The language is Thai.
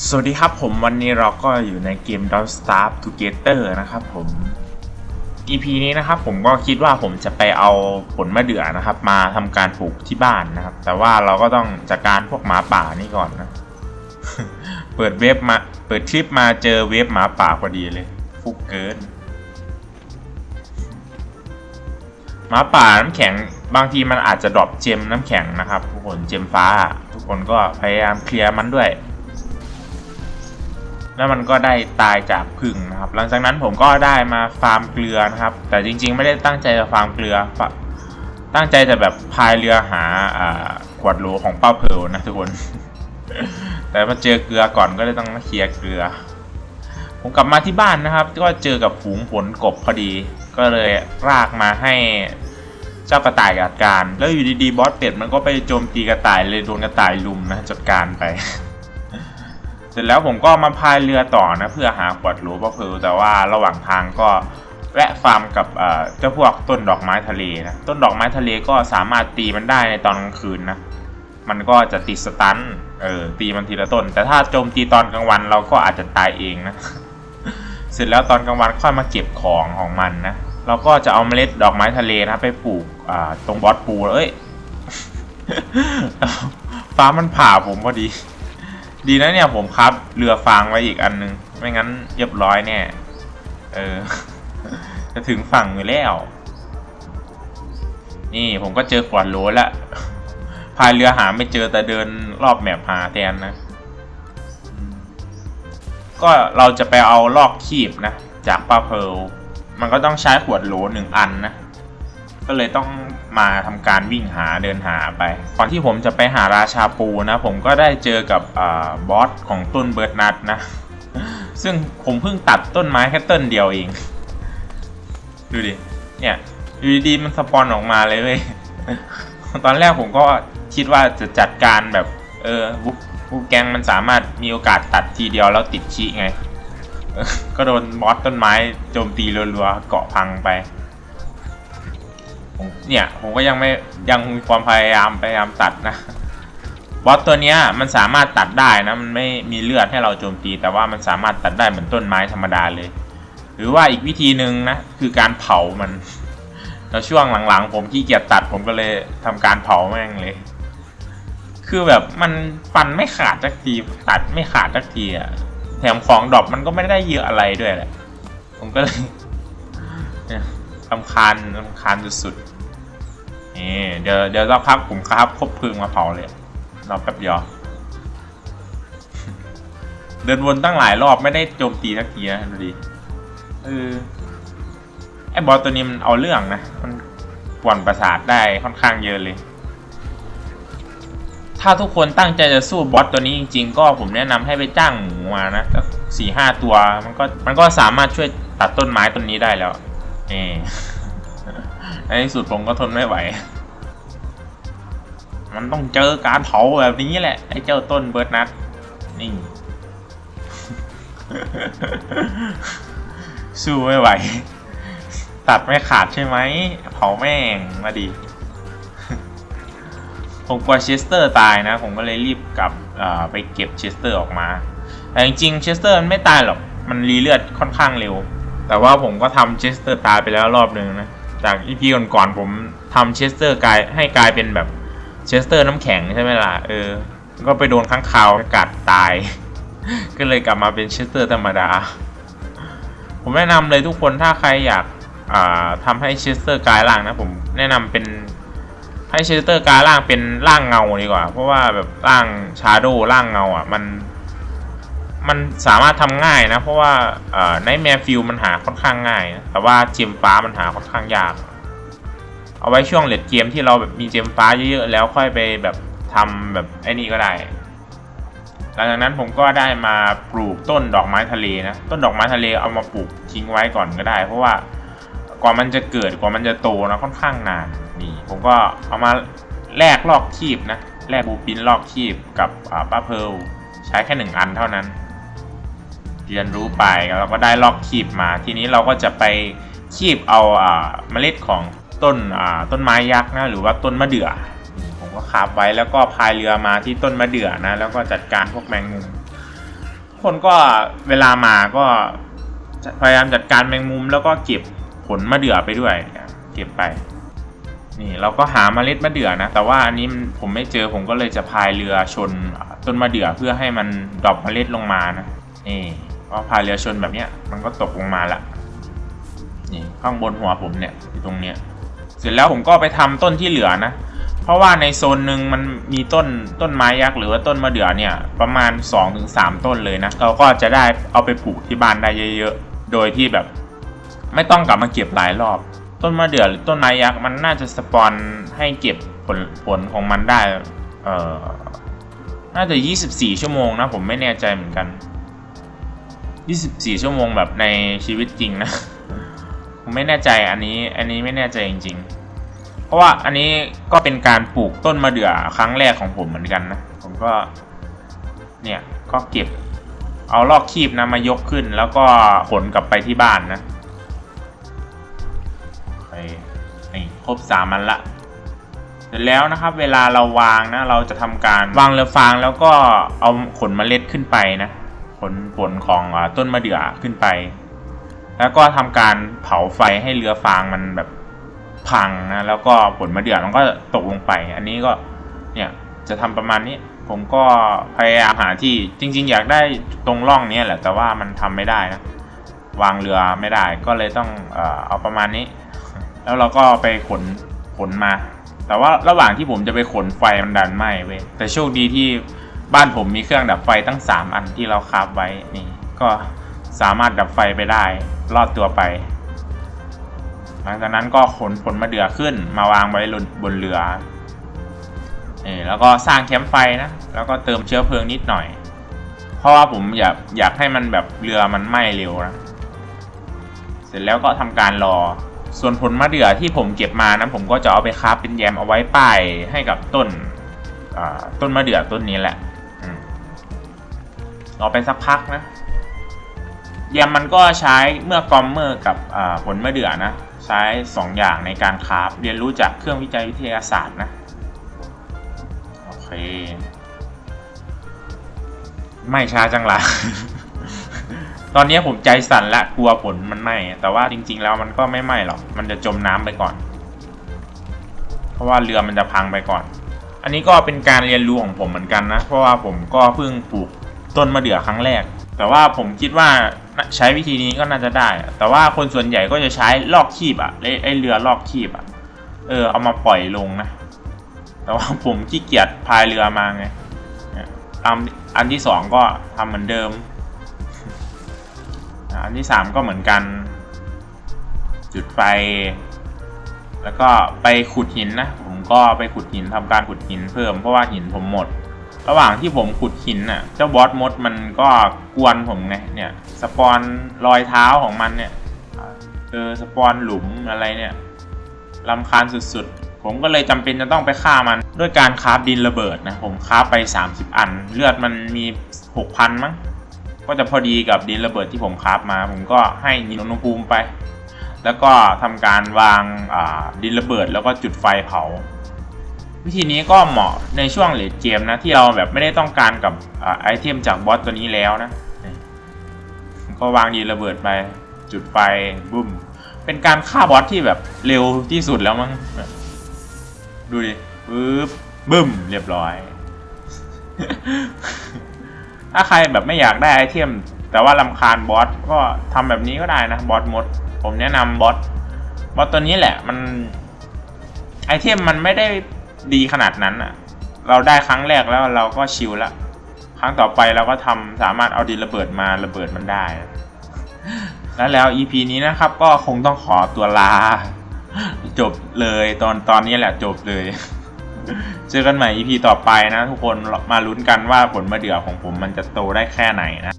สวัสดีครับผมวันนี้เราก็อยู่ในเกม Don't Starve Together นะครับผม EP นี้นะครับผมก็คิดว่าผมจะไปเอาผลมะเดื่อนะครับ มาทำการปลูกที่บ้านนะครับ แต่ว่าเราก็ต้องจัดการพวกหมาป่านี่ก่อนนะ เปิดเว็บมา เปิดคลิปมาเจอเว็บหมาป่าพอดีเลย ฟุกเกินหมาป่าน้ำแข็งบางทีมันอาจจะดรอปเจมน้ำแข็งนะครับ ทุกคนเจมฟ้า ทุกคนก็พยายามเคลียร์มันด้วย แล้วมันก็ได้ตายจากพึ่งนะครับ หลังจากนั้นผมก็ได้มาฟาร์มเกลือนะครับ แต่จริงๆ ไม่ได้ตั้งใจจะฟาร์มเกลือ ตั้งใจจะแบบพายเรือหาอขวดโหลของป้าเพลนะทุกคน แต่มาเจอเกลือก่อนก็เลยต้องเคลียร์เกลือ ผมกลับมาที่บ้านนะครับ ก็เจอกับฝูงผลกบพอดี ก็เลยรากมาให้เจ้ากระต่ายจัดการ แล้วอยู่ดีๆบอสเป็ดมันก็ไปโจมตีกระต่ายเลยโดนกระต่ายลุมนะจัดการไป เสร็จแล้วผมก็มาพายเรือต่อนะเพื่อหาขวดโหลป้าเพลแต่ว่าระหว่างทางก็แวะฟาร์มกับเจ้าพวกต้นดอกไม้ทะเลนะต้นดอกไม้ทะเลก็สามารถตีมันได้ในตอนกลางคืนนะมันก็จะติดสตันเออตีมันทีละต้น แต่ถ้าโจมตีตอนกลางวันเราก็อาจจะตายเองนะเสร็จแล้วตอนกลางวันค่อยมาเก็บของของมันนะเราก็จะเอาเมล็ดดอกไม้ทะเลนะไปปลูกตรงบอสปูเอ้ยฟ้ามันผ่าผมพอดี ดีนะเนี่ยผมครับ เรือฟางไว้อีกอันนึง ไม่งั้นเรียบร้อยแน่ เออ จะถึงฝั่งอยู่แล้ว นี่ผมก็เจอขวดโหลแล้วพายเรือหาไม่เจอแต่เดินรอบแมปหาแทนนะ ก็เราจะไปเอาลอกคีบนะ จากป้าเพลมันก็ต้องใช้ขวดโหลหนึ่งอันนะ ก็เลยต้องมาทำการวิ่งหาเดินหาไป ก่อนที่ผมจะไปหาราชาปูนะ ผมก็ได้เจอกับอบอสของต้นเบิร์ดนัทนะ ซึ่งผมเพิ่งตัดต้นไม้แค่ต้นเดียวเอง ดูดิ เนี่ยอยู่ดีๆมันสปอนออกมาเลยเว้ย ตอนแรกผมก็คิดว่าจะจัดการแบบ เออบุ๊กบุ๊กแกงมันสามารถมีโอกาสตัดทีเดียวแล้วติดชีไง ก็โดนบอสต้นไม้โจมตีรัวๆเกาะพังไป ผมเนี่ยผมก็ยังไม่ยังมีความพยายามพยายามตัดนะบอสตัวเนี้ยมันสามารถตัดได้นะมันไม่มีเลือดให้เราโจมตี แต่ว่ามันสามารถตัดได้เหมือนต้นไม้ธรรมดาเลย หรือว่าอีกวิธีหนึ่งนะคือการเผามันแล้วช่วงหลังๆ ผมขี้เกียจตัดผมก็เลยทำการเผาแม่งเลย คือแบบมันฟันไม่ขาดสักทีตัดไม่ขาดสักทีอะแถมของดรอปมันก็ไม่ได้เยอะอะไรด้วยแหละ ผมก็เลยเนี่ยลำคาญลำคาญสุดๆ นี่เดี๋ยวเดี๋ยวสักพักผมครับคบเพลิงมาเผาเลยรอแป๊บเดียว เดินวนตั้งหลายรอบไม่ได้โจมตีสักทีนะดูดิเออไอ้บอสตัวนี้มันเอาเรื่องนะ มันป่วนประสาทได้ค่อนข้างเยอะเลย ถ้าทุกคนตั้งใจจะสู้บอสตัวนี้จริงๆ ก็ผมแนะนำให้ไปจ้างหมูมานะสักสี่ห้าตัวมันก็มันก็สามารถช่วยตัดต้นไม้ต้นนี้ได้แล้วนี่ในที่สุดผมก็ทนไม่ไหว มันต้องเจอการเผาแบบนี้แหละ ไอ้เจ้าต้นเบิร์ดนัทนี่ สู้ไม่ไหว ตัดไม่ขาดใช่ไหม เผาแม่งมาดี ผมกลัวเชสเตอร์ตายนะ ผมก็เลยรีบกลับไปเก็บเชสเตอร์ออกมา แต่จริงๆเชสเตอร์มันไม่ตายหรอก มันรีเลือดค่อนข้างเร็ว แต่ว่าผมก็ทำเชสเตอร์ตายไปแล้วรอบหนึ่งนะ จากอีพีก่อนๆผมทำเชสเตอร์กลายให้กลายเป็นแบบ เชสเตอร์น้ำแข็งใช่ไหมล่ะ เออ ก็ไปโดนข้างคาวกัดตาย ก็เลยกลับมาเป็นเชสเตอร์ธรรมดา ผมแนะนำเลยทุกคนถ้าใครอยากอ่าทำให้เชสเตอร์กลายร่างนะผมแนะนำเป็นให้เชสเตอร์กลายร่างเป็นร่างเงาดีกว่า เพราะว่าแบบร่างชาร์โดร่างเงาอะมันมันสามารถทำง่ายนะ เพราะว่าในแมฟิลมันหาค่อนข้างง่ายนะแต่ว่าเจมฟ้ามันหาค่อนข้างยาก เอาไว้ช่วงเลดเกมที่เราแบบมีเจมฟ้าเยอะๆแล้วค่อยไปแบบทำแบบไอ้นี่ก็ได้ หลังจากนั้นผมก็ได้มาปลูกต้นดอกไม้ทะเลนะ ต้นดอกไม้ทะเลเอามาปลูกทิ้งไว้ก่อนก็ได้ เพราะว่ากว่ามันจะเกิดกว่ามันจะโตนะค่อนข้างนานนี่ผมก็เอามาแลกลอกคีบนะแลกบูปินลอกคีบกับป้าเพลใช้แค่หนึ่งอันเท่านั้น เรียนรู้ไปเราก็ได้ลอกคีบมา ทีนี้เราก็จะไปคีบเอาอ่าเมล็ดของ ต้นต้นไม้ยักษ์นะหรือว่าต้นมะเดื่อผมก็คาบไว้แล้วก็พายเรือมาที่ต้นมะเดื่อนะแล้วก็จัดการพวกแมงมุมคนก็เวลามาก็พยายามจัดการแมงมุมแล้วก็เก็บผลมะเดื่อไปด้วยเก็บไปนี่เราก็หาเมล็ดมะเดื่อนะ แต่ว่าอันนี้ผมไม่เจอผมก็เลยจะพายเรือชนต้นมะเดื่อเพื่อให้มันดรอปเมล็ดลงมานะนี่ก็พายเรือชนแบบเนี้ยมันก็ตกลงมาละนี่ข้างบนหัวผมเนี่ยอยู่ตรงเนี้ย เสร็จแล้วผมก็ไปทำต้นที่เหลือนะ เพราะว่าในโซนหนึ่งมันมีต้นต้นไม้ยักษ์หรือว่าต้นมะเดื่อเนี่ย ประมาณ 2-3 ต้นเลยนะเราก็จะได้เอาไปปลูกที่บ้านได้เยอะๆ โดยที่แบบไม่ต้องกลับมาเก็บหลายรอบ ต้นมะเดื่อหรือต้นไม้ยักษ์มันน่าจะสปอนให้เก็บผลผลของมันได้เอ่อน่าจะ 24 ชั่วโมงนะ ผมไม่แน่ใจเหมือนกัน 24 ชั่วโมงแบบในชีวิตจริงนะ ผมไม่แน่ใจอันนี้อันนี้ไม่แน่ใจจริง ๆ เพราะว่าอันนี้ก็เป็นการปลูกต้นมะเดื่อครั้งแรกของผมเหมือนกันนะ ผมก็เนี่ยก็เก็บเอาลอกคีบนะมายกขึ้น แล้วก็ขนกลับไปที่บ้านนะเคนี่ครบสามอันละเสร็จแล้วนะครับเวลาเราวางนะเราจะทำการวางเรือฟางแล้วก็เอาขนเมล็ดขึ้นไปนะ ขนผลของอต้นมะเดื่อขึ้นไป แล้วก็ทำการเผาไฟให้เรือฟางมันแบบพังนะแล้วก็ผลมะเดื่อมันก็ตกลงไป อันนี้ก็เนี่ยจะทำประมาณนี้ ผมก็พยายามหาที่จริง ๆ อยากได้ตรงร่องนี้แหละแต่ว่ามันทำไม่ได้นะวางเรือไม่ได้ก็เลยต้องเออเอาประมาณนี้ แล้วเราก็ไปขนขนมา แต่ว่าระหว่างที่ผมจะไปขนไฟมันดันไหม้เว้ยแต่โชคดีที่บ้านผมมีเครื่องดับไฟตั้ง 3 อันที่เราคาบไว้นี่ก็ สามารถดับไฟไปได้ รอดตัวไป หลังจากนั้นก็ขนผลมะเดื่อขึ้น มาวางไว้บนเรือนี่แล้วก็สร้างแคมป์ไฟนะ แล้วก็เติมเชื้อเพลิงนิดหน่อย เพราะว่าผมอยากอยากให้มันแบบเรือมันไหม้เร็วนะ เสร็จแล้วก็ทำการรอ ส่วนผลมะเดื่อที่ผมเก็บมานะผมก็จะเอาไปคาบเป็นแยมเอาไว้ป้ายให้กับต้นต้นมะเดื่อต้นนี้แหละอืมรอไปสักพักนะ แยมมันก็ใช้เมื่อกอมเมอร์กับผลมะเดื่อนะ ใช้สองอย่างในการคราฟเรียนรู้จากเครื่องวิจัยวิทยาศาสตร์นะ โอเค ไม่ช้าจังละ ตอนนี้ผมใจสั่นและกลัวผลมันไหม้แต่ว่าจริง ๆ แล้วมันก็ไม่ไหม้หรอก มันจะจมน้ำไปก่อน เพราะว่าเรือมันจะพังไปก่อน อันนี้ก็เป็นการเรียนรู้ของผมเหมือนกันนะ เพราะว่าผมก็เพิ่งปลูกต้นมะเดื่อครั้งแรก แต่ว่าผมคิดว่า ใช้วิธีนี้ก็น่าจะได้ แต่ว่าคนส่วนใหญ่ก็จะใช้ลอกคีบอะไอ้ไอเรือลอกคีบอะเออเอามาปล่อยลงนะ แต่ว่าผมขี้เกียจพายเรือมาไงอันที่สองก็ทำเหมือนเดิม อันที่สามก็เหมือนกัน จุดไฟ แล้วก็ไปขุดหินนะ ผมก็ไปขุดหินทำการขุดหินเพิ่มเพราะว่าหินผมหมด ระหว่างที่ผมขุดหินน่ะ เจ้าบอสมดมันก็กวนผมไงเนี่ย สปอนรอยเท้าของมันเนี่ยเออสปอนหลุมอะไรเนี่ยลำคาญสุดๆ ผมก็เลยจำเป็นจะต้องไปฆ่ามัน ด้วยการคราฟดินระเบิดนะ ผมคราฟไป 30 อัน เลือดมันมี 6,000 มั้ง ก็จะพอดีกับดินระเบิดที่ผมคราฟมา ผมก็ให้ยินอุณหภูมิไป แล้วก็ทำการวางดินระเบิดแล้วก็จุดไฟเผา วิธีนี้ก็เหมาะในช่วงเลดเกมนะ ที่เราแบบไม่ได้ต้องการกับอไอเทมจากบอสตัวนี้แล้วนะก็วางดินระเบิดไปจุดไฟบุ้มเป็นการฆ่าบอสที่แบบเร็วที่สุดแล้วมั้งดูดิปึ๊บบึ้มเรียบร้อย ถ้าใครแบบไม่อยากได้ไอเทม แต่ว่าลำคาญบอสก็ทำแบบนี้ก็ได้นะบอสมด ผมแนะนำบอสบอสตัวนี้แหละมันไอเทมมันไม่ได้ ดีขนาดนั้นอะเราได้ครั้งแรกแล้วเราก็ชิลละ ครั้งต่อไปเราก็ทำสามารถเอาดินระเบิดมาระเบิดมันได้ แล้วแล้ว EP นี้นะครับ ก็คงต้องขอตัวลา จบเลยตอนตอนนี้แหละจบเลย เจอกันใหม่ EP ต่อไปนะ ทุกคนมาลุ้นกันว่าผลมะเดื่อของผมมันจะโตได้แค่ไหนนะ